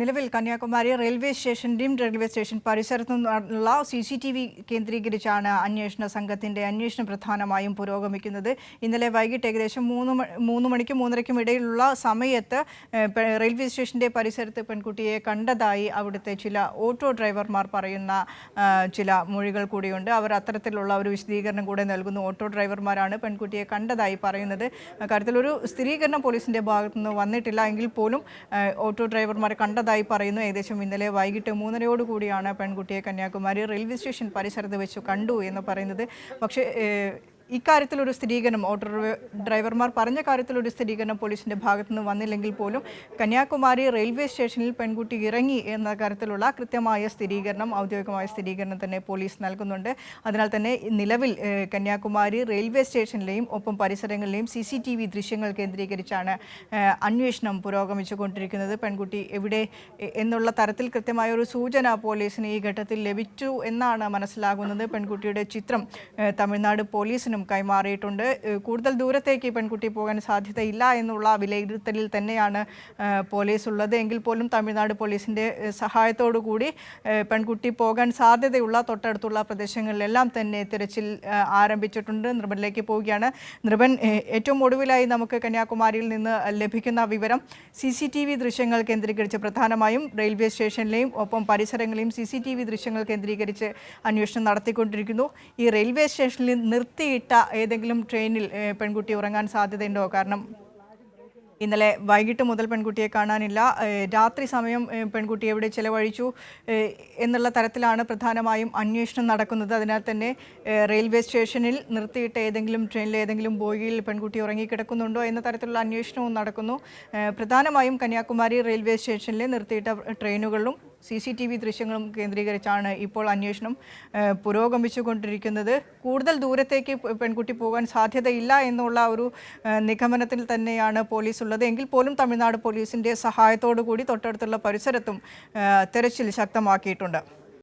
നിലവിൽ Kanyakumari railway station സ്റ്റേഷന്റെയും railway station പരിസരത്തു നിന്നുള്ള സി സി ടി വി കേന്ദ്രീകരിച്ചാണ് അന്വേഷണ സംഘത്തിന്റെ അന്വേഷണം പ്രധാനമായും പുരോഗമിക്കുന്നത്. ഇന്നലെ വൈകിട്ട് ഏകദേശം മൂന്ന് മൂന്ന് മണിക്കും മൂന്നരയ്ക്കും ഇടയിലുള്ള സമയത്ത് റെയിൽവേ സ്റ്റേഷന്റെ പരിസരത്ത് പെൺകുട്ടിയെ കണ്ടതായി അവിടുത്തെ ചില ഓട്ടോ ഡ്രൈവർമാർ പറയുന്ന ചില മൊഴികൾ കൂടിയുണ്ട്. അവർ അത്തരത്തിലുള്ള ഒരു വിശദീകരണം കൂടെ നൽകുന്നു. ഓട്ടോ ഡ്രൈവർമാരാണ് പെൺകുട്ടിയെ കണ്ടതായി പറയുന്നത്. കാര്യത്തിലൊരു സ്ഥിരീകരണം പോലീസിന്റെ ഭാഗത്തുനിന്ന് വന്നിട്ടില്ല. എങ്കിൽ പോലും ഓട്ടോ ഡ്രൈവർമാർ കണ്ടതായി പറയുന്നു. ഏകദേശം ഇന്നലെ വൈകിട്ട് മൂന്നരയോട് കൂടിയാണ് പെൺകുട്ടിയെ കന്യാകുമാരി റെയിൽവേ സ്റ്റേഷൻ പരിസരത്ത് വെച്ച് കണ്ടു എന്ന് പറയുന്നത്. പക്ഷേ ഏഹ്, ഇക്കാര്യത്തിലൊരു സ്ഥിരീകരണം ഓട്ടോ ഡ്രൈവർമാർ പറഞ്ഞ കാര്യത്തിൽ ഒരു സ്ഥിരീകരണം പോലീസിന്റെ ഭാഗത്തുനിന്ന് വന്നില്ലെങ്കിൽ പോലും കന്യാകുമാരി റെയിൽവേ സ്റ്റേഷനിൽ പെൺകുട്ടി ഇറങ്ങി എന്ന കാര്യത്തിലുള്ള കൃത്യമായ സ്ഥിരീകരണം ഔദ്യോഗികമായ സ്ഥിരീകരണം തന്നെ പോലീസ് നൽകുന്നുണ്ട്. അതിനാൽ തന്നെ നിലവിൽ കന്യാകുമാരി റെയിൽവേ സ്റ്റേഷനിലെയും ഒപ്പം പരിസരങ്ങളിലെയും സി സി ടി വി ദൃശ്യങ്ങൾ കേന്ദ്രീകരിച്ചാണ് അന്വേഷണം പുരോഗമിച്ചുകൊണ്ടിരിക്കുന്നത്. പെൺകുട്ടി എവിടെ എന്നുള്ള തരത്തിൽ കൃത്യമായ ഒരു സൂചന പോലീസിന് ഈ ഘട്ടത്തിൽ ലഭിച്ചു എന്നാണ് മനസ്സിലാകുന്നത്. പെൺകുട്ടിയുടെ ചിത്രം തമിഴ്നാട് പോലീസിനും കൈമാറിയിട്ടുണ്ട്. കൂടുതൽ ദൂരത്തേക്ക് പെൺകുട്ടി പോകാൻ സാധ്യതയില്ല എന്നുള്ള വിലയിരുത്തലിൽ തന്നെയാണ് പോലീസ് ഉള്ളത്. എങ്കിൽ പോലും തമിഴ്നാട് പോലീസിന്റെ സഹായത്തോടു കൂടി പെൺകുട്ടി പോകാൻ സാധ്യതയുള്ള തൊട്ടടുത്തുള്ള പ്രദേശങ്ങളിലെല്ലാം തന്നെ തിരച്ചിൽ ആരംഭിച്ചിട്ടുണ്ട്. നിർബനിലേക്ക് പോവുകയാണ്. നിർബൻ ഏറ്റവും ഒടുവിലായി നമുക്ക് കന്യാകുമാരിയിൽ നിന്ന് ലഭിക്കുന്ന വിവരം സി സി ടി വി ദൃശ്യങ്ങൾ കേന്ദ്രീകരിച്ച് പ്രധാനമായും റെയിൽവേ സ്റ്റേഷനിലെയും ഒപ്പം പരിസരങ്ങളെയും സി സി ടി വി ദൃശ്യങ്ങൾ കേന്ദ്രീകരിച്ച് അന്വേഷണം നടത്തിക്കൊണ്ടിരിക്കുന്നു. ഈ റെയിൽവേ സ്റ്റേഷനിൽ നിർത്തിയിട്ട ഏതെങ്കിലും ട്രെയിനിൽ പെൺകുട്ടി ഉറങ്ങാൻ സാധ്യതയുണ്ടോ? കാരണം ഇന്നലെ വൈകിട്ട് മുതൽ പെൺകുട്ടിയെ കാണാനില്ല. രാത്രി സമയം പെൺകുട്ടി എവിടെ ചെലവഴിച്ചു എന്നുള്ള തരത്തിലാണ് പ്രധാനമായും അന്വേഷണം നടക്കുന്നത്. അതിനാൽ തന്നെ റെയിൽവേ സ്റ്റേഷനിൽ നിർത്തിയിട്ട് ഏതെങ്കിലും ട്രെയിനിൽ ഏതെങ്കിലും ബോഗിയിൽ പെൺകുട്ടി ഉറങ്ങിക്കിടക്കുന്നുണ്ടോ എന്ന തരത്തിലുള്ള അന്വേഷണവും നടക്കുന്നു. പ്രധാനമായും കന്യാകുമാരി റെയിൽവേ സ്റ്റേഷനിൽ നിർത്തിയിട്ട ട്രെയിനുകളിലും സി സി ടി വി ദൃശ്യങ്ങളും കേന്ദ്രീകരിച്ചാണ് ഇപ്പോൾ അന്വേഷണം പുരോഗമിച്ചുകൊണ്ടിരിക്കുന്നത്. കൂടുതൽ ദൂരത്തേക്ക് പെൺകുട്ടി പോകാൻ സാധ്യതയില്ല എന്നുള്ള ഒരു നിഗമനത്തിൽ തന്നെയാണ് പോലീസ് ഉള്ളത് എങ്കിൽ പോലും തമിഴ്നാട് പോലീസിന്റെ സഹായത്തോടു കൂടി തൊട്ടടുത്തുള്ള പരിസരത്തും തെരച്ചിൽ ശക്തമാക്കിയിട്ടുണ്ട്.